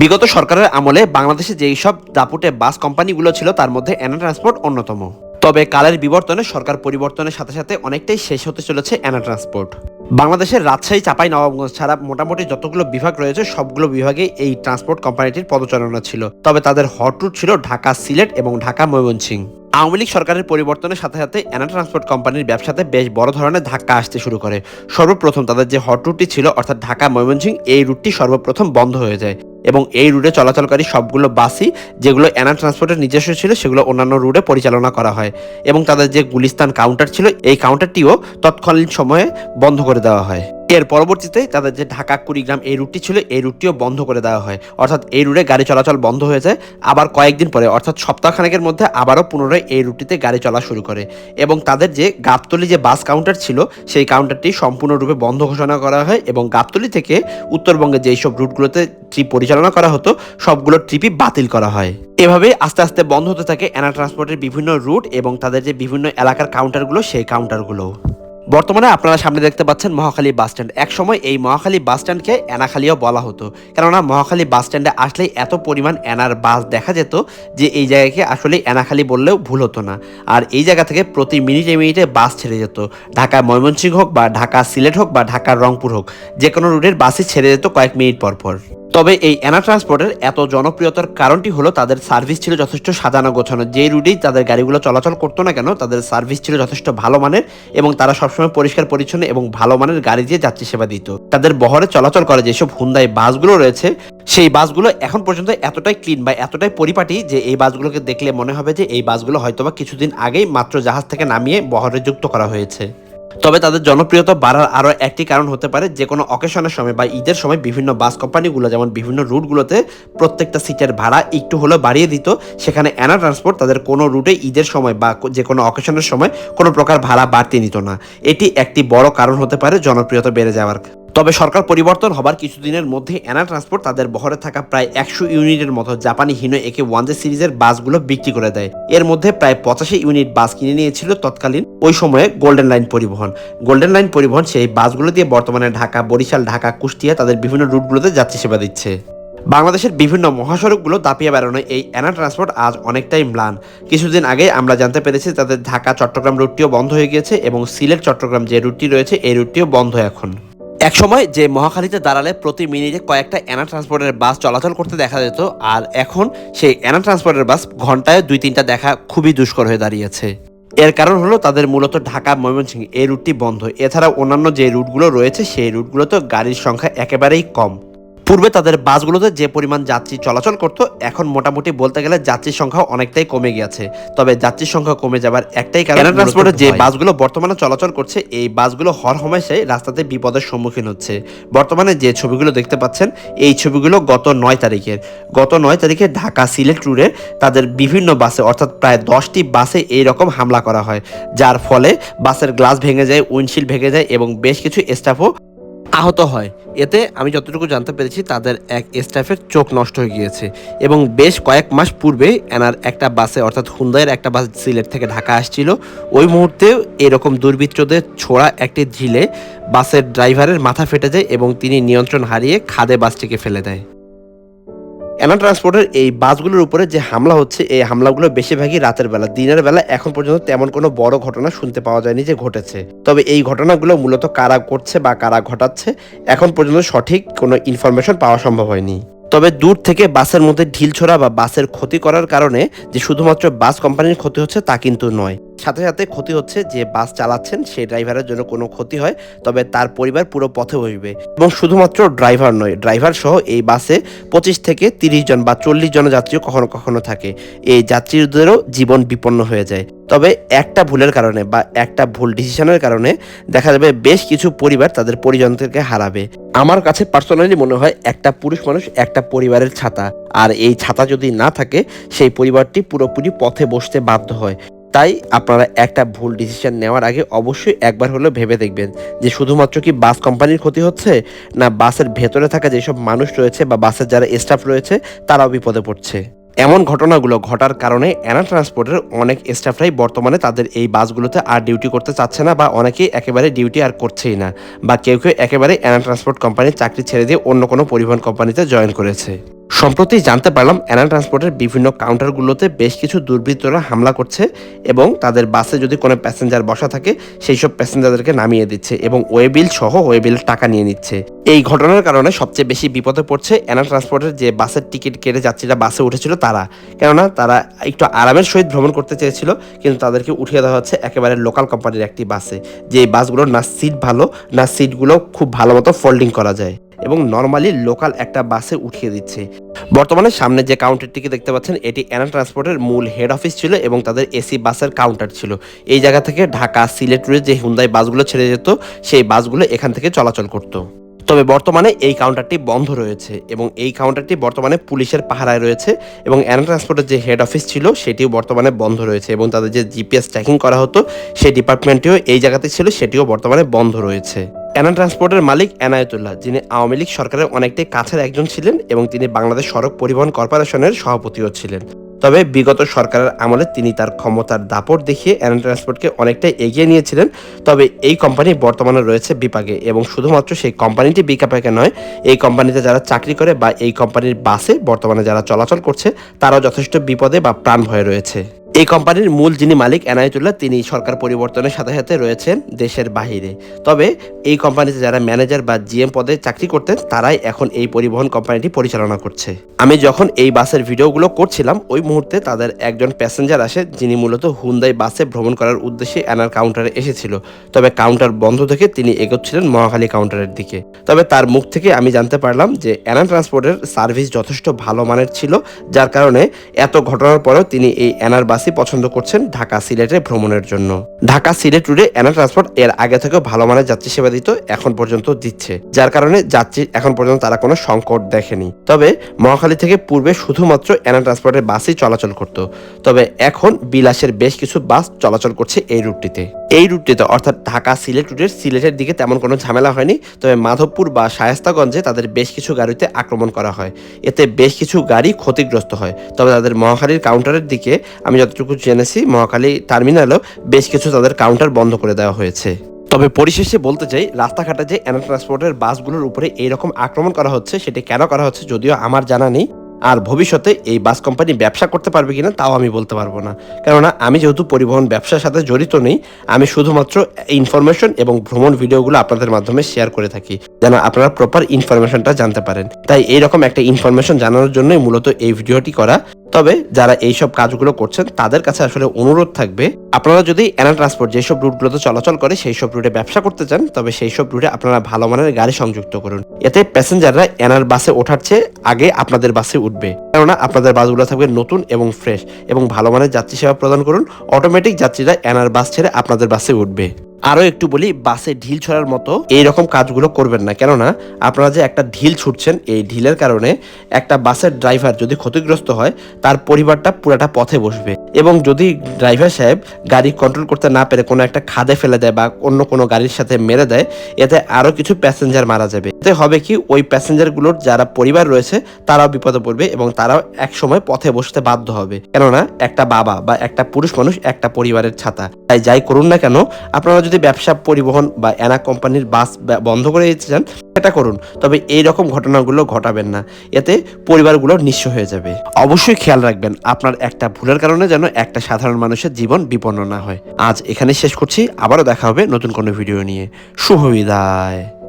বিগত সরকারের আমলে বাংলাদেশে যেই সব দাপুটে বাস কোম্পানিগুলো ছিল, তার মধ্যে এনা ট্রান্সপোর্ট অন্যতম। তবে কালের বিবর্তনে সরকার পরিবর্তনের সাথে সাথে অনেকটাই শেষ হতে চলেছে এনা ট্রান্সপোর্ট। বাংলাদেশের রাজশাহী, চাপাই নবাবগঞ্জ ছাড়া মোটামুটি যতগুলো বিভাগ রয়েছে, সবগুলো বিভাগে এই ট্রান্সপোর্ট কোম্পানিটির পদচারণা ছিল। তবে তাদের হট রুট ছিল ঢাকা সিলেট এবং ঢাকা ময়মনসিংহ। আওয়ামী লীগ সরকারের পরিবর্তনের সাথে সাথে এনা ট্রান্সপোর্ট কোম্পানির ব্যবসাতে বেশ বড় ধরনের ধাক্কা আসতে শুরু করে। সর্বপ্রথম তাদের যে হট রুটটি ছিল, অর্থাৎ ঢাকা ময়মনসিংহ, এই রুটটি সর্বপ্রথম বন্ধ হয়ে যায় এবং এই রুটে চলাচলকারী সবগুলো বাসই যেগুলো এনা ট্রান্সপোর্টের নিজস্ব ছিল, সেগুলো অন্যান্য রুটে পরিচালনা করা হয় এবং তাদের যে গুলিস্তান কাউন্টার ছিল, এই কাউন্টারটিও তৎকালীন সময়ে বন্ধ করে দেওয়া হয়। এর পরবর্তীতে তাদের যে ঢাকা, কুড়িগ্রাম এই রুটটি ছিল, এই রুটটিও বন্ধ করে দেওয়া হয়। অর্থাৎ এই রুটে গাড়ি চলাচল বন্ধ হয়ে যায় আবার কয়েকদিন পরে, অর্থাৎ সপ্তাহখানেকের মধ্যে আবারও পুনরায় এই রুটটিতে গাড়ি চলা শুরু করে। এবং তাদের যে গাবতলি যে বাস কাউন্টার ছিল, সেই কাউন্টারটি সম্পূর্ণরূপে বন্ধ ঘোষণা করা হয় এবং গাবতলি থেকে উত্তরবঙ্গে যেই সব রুটগুলোতে ট্রিপ পরিচালনা করা হতো সবগুলো ট্রিপই বাতিল করা হয়। এভাবে আস্তে আস্তে বন্ধ হতে থাকে এনা ট্রান্সপোর্টের বিভিন্ন রুট এবং তাদের যে বিভিন্ন এলাকার কাউন্টারগুলো সেই কাউন্টারগুলো বর্তমানে আপনারা সামনে দেখতে পাচ্ছেন মহাখালী বাস স্ট্যান্ড। একসময় এই মহাখালী বাস স্ট্যান্ডকে এনাখালীও বলা হতো। কেননা মহাখালী বাস স্ট্যান্ডে আসলেই এত পরিমাণ এনার বাস দেখা যেত যে এই জায়গাকে আসলে এনাখালী বললেও ভুল হতো না। আর এই জায়গা থেকে প্রতি মিনিটে মিনিটে বাস ছেড়ে যেত। ঢাকা ময়মনসিংহ হোক বা ঢাকা সিলেট হোক বা ঢাকার রংপুর হোক যে কোনো রুটের বাসই ছেড়ে যেত কয়েক মিনিট পর পর। তবে এই এনা ট্রান্সপোর্টের এত জনপ্রিয়তার কারণটি হলো তাদের সার্ভিস ছিল যথেষ্ট সাজানো গোছানো। যে রুটেই তাদের গাড়িগুলো চলাচল করতো না কেন, তাদের সার্ভিস ছিল যথেষ্ট ভালো মানের এবং তারা সবসময় পরিষ্কার, পরিচ্ছন্ন এবং ভালো মানের গাড়ি দিয়ে যাত্রী সেবা দিত। তাদের বহরে চলাচল করে যেসব হুন্দাই বাসগুলো রয়েছে, সেই বাসগুলো এখন পর্যন্ত এতটাই ক্লিন বা এতটাই পরিপাটি যে এই বাসগুলোকে দেখলে মনে হবে যে এই বাসগুলো হয়তোবা কিছুদিন আগেই মাত্র জাহাজ থেকে নামিয়ে বহরে যুক্ত করা হয়েছে। তবে তাদের জনপ্রিয়তা বাড়ার আরও একটি কারণ হতে পারে যে কোনো অকেশনের সময় বা ঈদের সময় বিভিন্ন বাস কোম্পানিগুলো, যেমন বিভিন্ন রুটগুলোতে প্রত্যেকটা সিটের ভাড়া একটু হলেও বাড়িয়ে দিত। সেখানে অ্যানা ট্রান্সপোর্ট তাদের কোনো রুটে ঈদের সময় বা যে কোনো অকেশনের সময় কোনো প্রকার ভাড়া বাড়তি নিত না। এটি একটি বড় কারণ হতে পারে জনপ্রিয়তা বেড়ে যাওয়ার। তবে সরকার পরিবর্তন হবার কিছুদিনের মধ্যে অ্যানা ট্রান্সপোর্ট তাদের বহরে থাকা প্রায় একশো ইউনিটের মতো জাপানি হিনো একে ওয়ান জে সিরিজের বাসগুলো বিক্রি করে দেয়। এর মধ্যে প্রায় পঁচাশি ইউনিট বাস কিনে নিয়েছিল তৎকালীন ওই সময়ে গোল্ডেন লাইন পরিবহন। গোল্ডেন লাইন পরিবহন সেই বাসগুলো দিয়ে বর্তমানে ঢাকা, বরিশাল, ঢাকা, কুষ্টিয়া তাদের বিভিন্ন রুটগুলোতে যাত্রী সেবা দিচ্ছে। বাংলাদেশের বিভিন্ন মহাসড়কগুলো দাপিয়ে বেড়ানো এই অ্যানা ট্রান্সপোর্ট আজ অনেকটাই ম্লান। কিছুদিন আগে আমরা জানতে পেরেছি তাদের ঢাকা চট্টগ্রাম রুটটিও বন্ধ হয়ে গিয়েছে এবং সিলেট চট্টগ্রাম যে রুটটি রয়েছে, এই রুটটিও বন্ধ এখন। একসময় যে মহাখালীতে দাঁড়ালে প্রতি মিনিটে কয়েকটা অ্যানা ট্রান্সপোর্টের বাস চলাচল করতে দেখা যেত, আর এখন সেই অ্যানা ট্রান্সপোর্টের বাস ঘন্টায় দুই তিনটা দেখা খুবই দুষ্কর হয়ে দাঁড়িয়েছে। এর কারণ হলো তাদের মূলত ঢাকা, ময়মনসিংহ এই রুটটি বন্ধ। এছাড়া অন্যান্য যে রুটগুলো রয়েছে, সেই রুটগুলোতে গাড়ির সংখ্যা একেবারেই কম। পূর্বে তাদের বাসগুলোতে যে পরিমাণ যাত্রী চলাচল করত এখন মোটামুটি বলতে গেলে যাত্রীর সংখ্যা অনেকটাই কমে গেছে তবে যাত্রীর সংখ্যা কমে যাবার একটাই কারণ ট্রান্সপোর্টের যে বাসগুলো বর্তমানে চলাচল করছে এই বাসগুলো হর হমেশাই রাস্তাতে বিপদের সম্মুখীন হচ্ছে। বর্তমানে যে ছবিগুলো দেখতে পাচ্ছেন এই ছবিগুলো গত নয় তারিখের। গত নয় তারিখে ঢাকা সিলেট রুটে তাদের বিভিন্ন বাসে অর্থাৎ প্রায় দশটি বাসে এই রকম হামলা করা হয়। যার ফলে বাসের গ্লাস ভেঙে যায় উইন্ডশিল্ড ভেঙে যায় এবং বেশ কিছু স্টাফও আহত হয়। এতে আমি যতটুকু জানতে পেরেছি, তাদের এক স্টাফের চোখ নষ্ট হয়ে গিয়েছে এবং বেশ কয়েক মাস পূর্বে এনার একটা বাসে, অর্থাৎ হুন্দাইয়ের একটা বাস সিলেট থেকে ঢাকা আসছিল। ওই মুহূর্তে এরকম দুর্বৃত্তদের ছোড়া একটি ঝিলে বাসের ড্রাইভারের মাথা ফেটে যায় এবং তিনি নিয়ন্ত্রণ হারিয়ে খাদে বাসটিকে ফেলে দেয়। এনা ট্রান্সপোর্টের এই বাসগুলোর উপরে যে হামলা হচ্ছে, এই হামলাগুলো বেশিরভাগই রাতের বেলা, দিনের বেলা এখন পর্যন্ত তেমন কোনো বড় ঘটনা শুনতে পাওয়া যায়নি যে ঘটেছে। তবে এই ঘটনাগুলো মূলত কারা করছে বা কারা ঘটাচ্ছে, এখন পর্যন্ত সঠিক কোনো ইনফরমেশন পাওয়া সম্ভব হয়নি। তবে দূর থেকে বাসের মধ্যে ঢিল ছোড়া বা বাসের ক্ষতি করার কারণে যে শুধুমাত্র বাস কোম্পানির ক্ষতি হচ্ছে তা কিন্তু নয়। সাথে সাথে ক্ষতি হচ্ছে যে বাস চালাচ্ছেন সেই ড্রাইভারের জন্য কোনো ক্ষতি হয়, তবে তার পরিবার পুরো পথে বসবে। এবং শুধুমাত্র ড্রাইভার নয়, ড্রাইভার সহ এই বাসে পঁচিশ থেকে তিরিশ জন বা চল্লিশ জন যাত্রীও কখনো কখনো থাকে। এই যাত্রীদেরও জীবন বিপন্ন হয়ে যায়। তবে একটা ভুলের কারণে বা একটা ভুল ডিসিশনের কারণে দেখা যাবে বেশ কিছু পরিবার তাদের পরিজনদেরকে হারাবে। আমার কাছে পার্সোনালি মনে হয় একটা পুরুষ মানুষ একটা পরিবারের ছাতা। আর এই ছাতা যদি না থাকে, সেই পরিবারটি পুরোপুরি পথে বসতে বাধ্য হয়। তাই আপনারা একটা ভুল ডিসিশন নেওয়ার আগে অবশ্যই একবার হলেও ভেবে দেখবেন যে শুধুমাত্র কি বাস কোম্পানির ক্ষতি হচ্ছে, না বাসের ভেতরে থাকা যেসব মানুষ রয়েছে বা বাসের যারা স্টাফ রয়েছে, তারাও বিপদে পড়ছে। এমন ঘটনাগুলো ঘটার কারণে অ্যানা ট্রান্সপোর্টের অনেক স্টাফরাই বর্তমানে তাদের এই বাসগুলোতে আর ডিউটি করতে চাচ্ছে না বা অনেকেই একেবারে ডিউটি আর করছেই না, বা কেউ কেউ একেবারে অ্যানা ট্রান্সপোর্ট কোম্পানির চাকরি ছেড়ে দিয়ে অন্য কোনো পরিবহন কোম্পানিতে জয়েন করেছে। সম্প্রতি জানতে পারলাম অ্যানা ট্রান্সপোর্টের বিভিন্ন কাউন্টারগুলোতে বেশ কিছু দুর্বৃত্তরা হামলা করছে এবং তাদের বাসে যদি কোনো প্যাসেঞ্জার বসা থাকে সেই সব প্যাসেঞ্জারদেরকে নামিয়ে দিচ্ছে এবং ওয়ে বিল সহ ওয়ে বিল টাকা নিয়ে নিচ্ছে। এই ঘটনার কারণে সবচেয়ে বেশি বিপদে পড়ছে অ্যানা ট্রান্সপোর্টের যে বাসের টিকিট কেটে যাত্রীরা বাসে উঠেছিল তারা। কেননা তারা একটু আরামের সহিত ভ্রমণ করতে চেয়েছিল, কিন্তু তাদেরকে উঠিয়ে দেওয়া হচ্ছে একেবারে লোকাল কোম্পানির একটি বাসে। যে বাসগুলোর না সিট ভালো, না সিটগুলো খুব ভালো মতো ফোল্ডিং করা যায়। এবং নর্মালি লোকাল একটা বাসে উঠিয়ে দিচ্ছে। বর্তমানে সামনে যে কাউন্টারটিকে দেখতে পাচ্ছেন, এটি অ্যানা ট্রান্সপোর্টের মূল হেড অফিস ছিল এবং তাদের এসি বাসের কাউন্টার ছিল। এই জায়গা থেকে ঢাকা, সিলেট রুটে যে হুন্দাই বাসগুলো ছেড়ে যেত, সেই বাসগুলো এখান থেকে চলাচল করতো। তবে বর্তমানে এই কাউন্টারটি বন্ধ রয়েছে এবং এই কাউন্টারটি বর্তমানে পুলিশের পাহারায় রয়েছে এবং অ্যানা ট্রান্সপোর্টের যে হেড অফিস ছিল, সেটিও বর্তমানে বন্ধ রয়েছে এবং তাদের যে জিপিএস ট্র্যাকিং করা হতো, সেই ডিপার্টমেন্টটিও এই জায়গাতে ছিল, সেটিও বর্তমানে বন্ধ রয়েছে। অ্যানা ট্রান্সপোর্টের মালিক এনায়েতুল্লাহ যিনি আওয়ামী লীগ সরকারের অনেকটাই কাছের একজন ছিলেন এবং তিনি বাংলাদেশ সড়ক পরিবহন কর্পোরেশনের সভাপতিও ছিলেন। তবে বিগত সরকারের আমলে তিনি তার ক্ষমতার দাপট দেখিয়ে অ্যানা ট্রান্সপোর্টকে অনেকটাই এগিয়ে নিয়েছিলেন। তবে এই কোম্পানি বর্তমানে রয়েছে বিপাকে এবং শুধুমাত্র সেই কোম্পানিটি বিপাকে নয়, এই কোম্পানিতে যারা চাকরি করে বা এই কোম্পানির বাসে বর্তমানে যারা চলাচল করছে, তারাও যথেষ্ট বিপদে বা প্রাণ ভয়ে রয়েছে। এই কোম্পানির মূল যিনি মালিক, এনায়েতুল্লাহ, তিনি সরকার পরিবর্তনের সাথে সাথে রয়েছেন দেশের বাহিরে। তবে এই কোম্পানিতে যারা ম্যানেজার বা জিএম পদে চাকরি করতেন, তারাই এখন এই পরিবহন কোম্পানিটি পরিচালনা করছে। আমি যখন এই বাসের ভিডিওগুলো করছিলাম, ওই মুহূর্তে তাদের একজন প্যাসেঞ্জার আসে, যিনি মূলত হুন্দাই বাসে ভ্রমণ করার উদ্দেশ্যে এনার কাউন্টারে এসেছিল। তবে কাউন্টার বন্ধ থেকে তিনি এগোচ্ছিলেন মহাখালী কাউন্টারের দিকে। তবে তার মুখ থেকে আমি জানতে পারলাম যে অ্যানা ট্রান্সপোর্টের সার্ভিস যথেষ্ট ভালো মানের ছিল, যার কারণে এত ঘটনার পরেও তিনি এই অ্যানার বাসই পছন্দ করছেন ঢাকা সিলেটে ভ্রমণের জন্য। ঢাকা সিলেট রুটে অ্যানা ট্রান্সপোর্ট এর আগে থেকেও ভালো মানের যাত্রী সেবা দিত, এখন পর্যন্ত দিচ্ছে। যার কারণে যাত্রী এখন পর্যন্ত তারা কোনো সংকট দেখেনি। তবে মহাখালী থেকে পূর্বে শুধুমাত্র অ্যানা ট্রান্সপোর্টের বাসই চলাচল করত। তবে এখন বিলাসের বেশ কিছু বাস চলাচল করছে এই রুটটিতে। এই রুটটিতে অর্থাৎ ঢাকা সিলেট রুটের সিলেটের দিকে তেমন কোনো ঝামেলা হয়নি, তবে মাধবপুর বা শায়েস্তাগঞ্জে তাদের বেশ কিছু গাড়িতে আক্রমণ করা হয়। এতে বেশ কিছু গাড়ি ক্ষতিগ্রস্ত হয়। তবে তাদের মহাখালীর কাউন্টারের দিকে আমি যতটুকু জেনেছি মহাখালী টার্মিনালেও বেশ কিছু তাদের কাউন্টার বন্ধ করে দেওয়া হয়েছে। তবে পরিশেষে বলতে চাই, রাস্তাঘাটে যে অ্যানা ট্রান্সপোর্টের বাসগুলোর উপরে এইরকম আক্রমণ করা হচ্ছে, সেটি কেন করা হচ্ছে যদিও আমার জানা নেই। আর ভবিষ্যতে এই বাস কোম্পানি ব্যবসা করতে পারবে কিনা তাও আমি বলতে পারব না। কেননা আমি যেহেতু পরিবহন ব্যবসার সাথে জড়িত নেই, আমি শুধুমাত্র ইনফরমেশন এবং ভ্রমণ ভিডিওগুলো আপনাদের মাধ্যমে শেয়ার করে থাকি, যেন আপনারা প্রপার ইনফরমেশনটা জানতে পারেন। তাই এইরকম একটা ইনফরমেশন জানানোর জন্যই মূলত এই ভিডিওটি করা। তবে যারা এইসব কাজগুলো করছেন, তাদের কাছে আসলে অনুরোধ থাকবে, আপনারা যদি অ্যানা ট্রান্সপোর্ট যেসব রুটগুলোতে চলাচল করে সেই সব রুটে ব্যবসা করতে চান, তবে সেই সব রুটে আপনারা ভালো মানের গাড়ি সংযুক্ত করুন। এতে প্যাসেঞ্জাররা এনার বাসে ওঠার চেয়ে আগে আপনাদের বাসে উঠবে। কেননা আপনাদের বাসগুলো থাকবে নতুন এবং ফ্রেশ এবং ভালো মানের যাত্রী সেবা প্রদান করুন। অটোমেটিক যাত্রীরা এনার বাস ছেড়ে আপনাদের বাসে উঠবে। আরও একটু বলি, বাসে ঢিল ছড়ার মতো এই রকম কাজগুলো করবেন না। কেননা, আপনারা যে একটা ঢিল ছুটছেন, এই ঢিলের কারণে একটা বাসের ড্রাইভার যদি ক্ষতিগ্রস্ত হয়, তার পরিবারটা পুরাটা পথে বসবে। এবং যদি ড্রাইভার সাহেব গাড়ি কন্ট্রোল করতে না পেরে কোনো একটা খাদে ফেলে দেয় বা অন্য কোনো গাড়ির সাথে মেরে দেয়, এতে আরও কিছু প্যাসেঞ্জার মারা যাবে। এতে হবে কি, ওই প্যাসেঞ্জারগুলোর যারা পরিবার রয়েছে, তারাও বিপদে পড়বে এবং তারাও এক সময় পথে বসতে বাধ্য হবে। কেননা, একটা বাবা বা একটা পুরুষ মানুষ একটা পরিবারের ছাতা। তাই যাই করুন না কেন, আপনারা যদি ব্যবসা পরিবহন বা এনা কোম্পানির বাস বন্ধ করে দিতে চান, সেটা করুন। তবে এই রকম ঘটনাগুলো ঘটাবেন না। এতে পরিবারগুলো নিঃস্ব হয়ে যাবে। অবশ্যই খেয়াল রাখবেন, আপনার একটা ভুলের কারণে যেন একটা সাধারণ মানুষের জীবন বিপন্ন না হয়। আজ এখানে শেষ করছি। আবারও দেখা হবে নতুন কোনো ভিডিও নিয়ে। শুভ বিদায়।